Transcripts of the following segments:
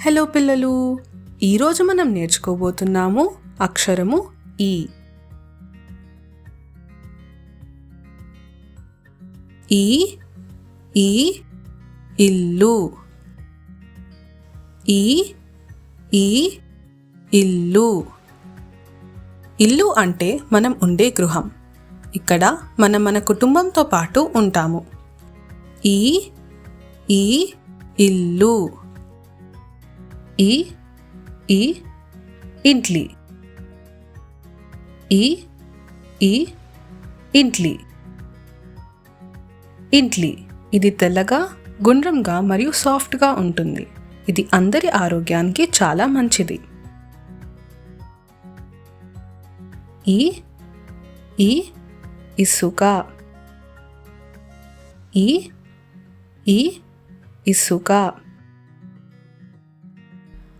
Hello పిల్లలు ఈరోజు మనం నేర్చుకోబోతున్నాము అక్షరము ఈ. ఈ ఈ ఇల్లు. ఈ ఈ ఇల్లు. ఇల్లు అంటే మనం ఉండే గృహం. ఇక్కడ మనం మన కుటుంబంతో పాటు ఉంటాము. ఈ ఈ ఇల్లు. ఈ ఈ ఇంట్లీ. ఈ ఈ ఇంట్లీ. ఇంట్లీ ఇది తెల్లగా గుండ్రంగా మరియు సాఫ్ట్గా ఉంటుంది. ఇది అందరి ఆరోగ్యానికి చాలా మంచిది. ఈ ఈ ఇసుక. ఈ ఈ ఇసుక.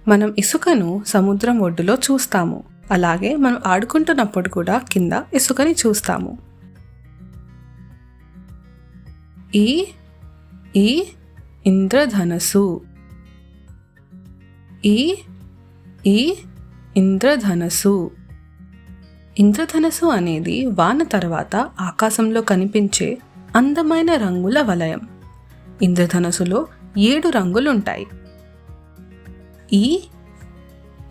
మనం ఇసుకను సముద్రం ఒడ్డులో చూస్తాము. అలాగే మనం ఆడుకుంటున్నప్పుడు కూడా కింద ఇసుకని చూస్తాము. ఈ ఈ ఇంద్రధనసు ఈ ఈ ఇంద్రధనస్సు. ఇంద్రధనస్సు అనేది వాన తర్వాత ఆకాశంలో కనిపించే అందమైన రంగుల వలయం. ఇంద్రధనస్సులో ఏడు రంగులుంటాయి. ఈ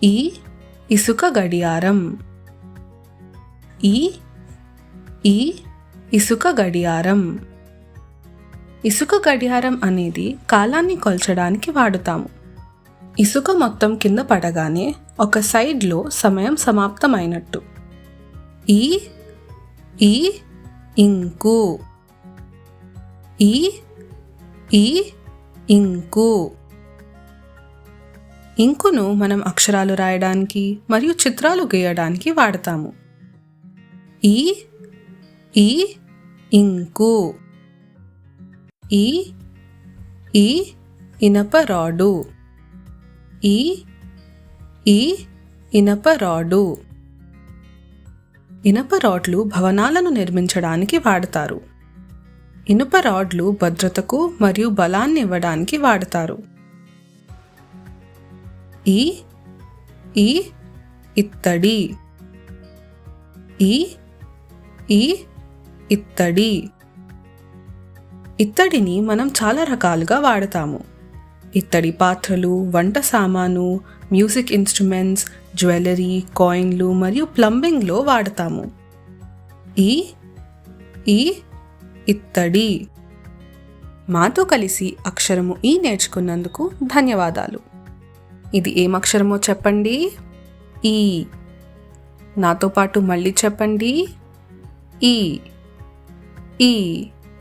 ఈ ఇసుక గడియారం. ఈ ఈ ఇసుక గడియారం. ఇసుక గడియారం అనేది కాలాన్ని కొల్చడానికి వాడుతాము. ఇసుక మొత్తం కింద పడగానే ఒక సైడ్లో సమయం సమాప్తమైనట్టు. ఈ ఈ ఇంకు. ఈ ఈ ఇంకు. ఇంకును మనం అక్షరాలు రాయడానికి మరియు చిత్రాలు గీయడానికి వాడతాము. ఈ ఈ ఇంకు. ఈ ఈ ఇనప రాడు. ఈ ఈ ఇనప రాడు. ఇనప రాడ్లు భవనాలను నిర్మించడానికి వాడతారు. ఇనుప రాడ్లు భద్రతకు మరియు బలాన్ని ఇవ్వడానికి వాడతారు. ఈ ఈ ఇత్తడి. ఈ ఈ ఇత్తడి. ఇత్తడిని మనం చాలా రకాలుగా వాడతాము. ఇత్తడి పాత్రలు వంట సామాను మ్యూజిక్ ఇన్స్ట్రుమెంట్స్ జ్యువెలరీ కాయిన్లు మరియు ప్లంబింగ్లో వాడతాము. ఈ ఈ ఇత్తడి. మాతో కలిసి అక్షరము ఈ నేర్చుకున్నందుకు ధన్యవాదాలు. ఇది ఏం అక్షరమో చెప్పండి. ఈ. నాతో పాటు మళ్ళీ చెప్పండి. ఈ. ఈ.